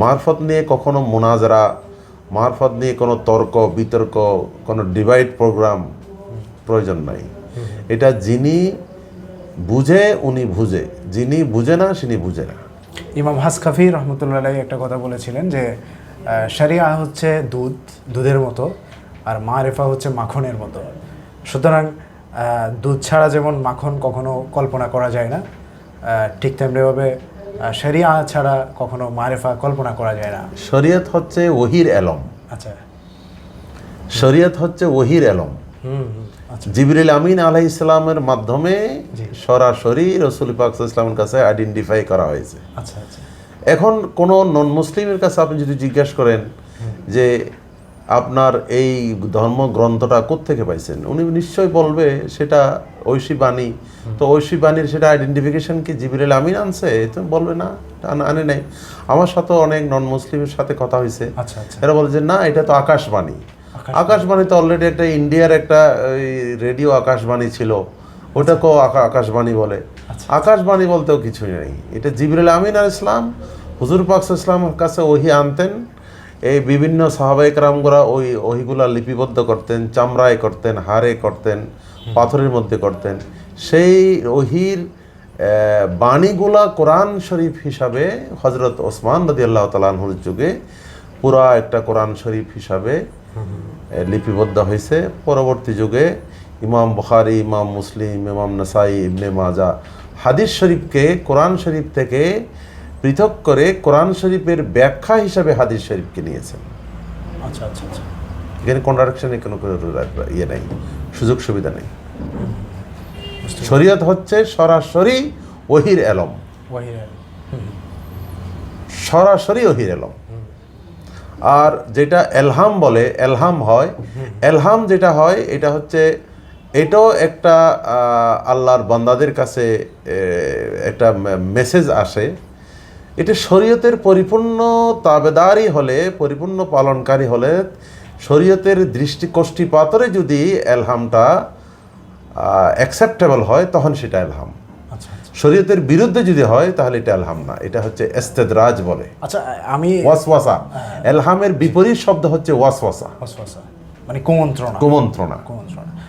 মারফত নিয়ে কখনো মোনাজারা, মারফত নিয়ে কোনো তর্ক, বিতর্ক, কোনো ডিভাইড প্রোগ্রাম প্রয়োজন নাই। এটা যিনি বুঝে, উনি বুঝে। যিনি বুঝে না তিনি বুঝে না। ইমাম হাসকাফি রহমতুল্লাহ একটা কথা বলেছিলেন যে সারিয়া হচ্ছে দুধ, দুধের মতো, আর মারেফা হচ্ছে মাখনের মতো। সুতরাং দুধ ছাড়া যেমন মাখন কখনো কল্পনা করা যায় না ঠিক তেমনিভাবে শরিয়া ছাড়া কখনো মারেফা কল্পনা করা যায় না। শরীয়ত হচ্ছে ওহির এলম। আচ্ছা। শরীয়ত হচ্ছে ওহির এলম। আচ্ছা। জিবরিল আমিন আলাহ ইসলামের মাধ্যমে সরাসরি রসুল পাক ইসলামের কাছে আইডেন্টিফাই করা হয়েছে। আচ্ছা আচ্ছা। এখন কোনো নন মুসলিমের কাছে আপনি যদি জিজ্ঞাসা করেন যে আপনার এই ধর্মগ্রন্থটা কোত্থেকে পাইছেন? উনি নিশ্চয়ই বলবে সেটা ঐশী বাণী। তো ঐশী বাণীর সেটা আইডেন্টিফিকেশন কি জিবরিল আমিন আনছে? তো বলবে না আনে নাই। আমার সাথে অনেক নন মুসলিমের সাথে কথা হয়েছে আচ্ছা আচ্ছা। এরা বলে যে না এটা তো আকাশবাণী। আকাশবাণী। তো অলরেডি একটা ইন্ডিয়ার একটা ওই রেডিও আকাশবাণী ছিল। ওটাকেও আকা- আকাশবাণী বলে। আচ্ছা। আকাশবাণী বলতেও কিছুই নেই। এটা জিবরুল আমিন আর ইসলাম হুজুর পাক ইসলামের কাছে ওহি আনতেন। এই বিভিন্ন সাহাবাহিক রামগুলা ওই ওহিগুলা লিপিবদ্ধ করতেন, চামড়ায় করতেন হারে করতেন, পাথরের মধ্যে করতেন। সেই ওহির বাণীগুলা কোরআন শরীফ হিসাবে হজরত ওসমান রদি আল্লাহ তালাহুর যুগে পুরা একটা কোরআন শরীফ হিসাবে লিপিবদ্ধ হয়েছে। পরবর্তী যুগে ইমাম বুখারি, ইমাম মুসলিম, ইমাম নাসাই, ইবনে মাজা হাদিস শরীফকে, কোরআন শরীফ থেকে পৃথক করে কোরআন শরীফের ব্যাখ্যা হিসাবে হাদিস শরীফকে নিয়েছেন। আচ্ছা আচ্ছা আচ্ছা। এখানে কন্ট্রাডিকশনে কোনো ইয়ে নেই সুযোগ সুবিধা নেই। শরীয়ত হচ্ছে সরাসরি ওহির এলম। সরাসরি ওহির এলম। আর যেটা এলহাম বলে এলহাম হয় এলহাম যেটা হয় এটা হচ্ছে এটাও একটা আল্লাহর বান্দাদের কাছে একটা মেসেজ আসে এটা শরীয়তের পরিপূর্ণ তাবেদারি হলে পরিপূর্ণ পালনকারী হলে শরীয়তের দৃষ্টি কষ্টিপাতরে যদি এলহামটা অ্যাকসেপ্টেবল হয় তখন সেটা এলহাম। আচ্ছা আচ্ছা। শরীয়তের বিরুদ্ধে যদি হয় তাহলে এটা এলহাম না। এটা হচ্ছে এস্তেদরাজ বলে। আচ্ছা আমি ওয়াসওয়াসা। এলহামের বিপরীত শব্দ হচ্ছে ওয়াসওয়াসা। ওয়াসওয়াসা। মানে কুমন্ত্রণা। কুমন্ত্রণা। কুমন্ত্রণা।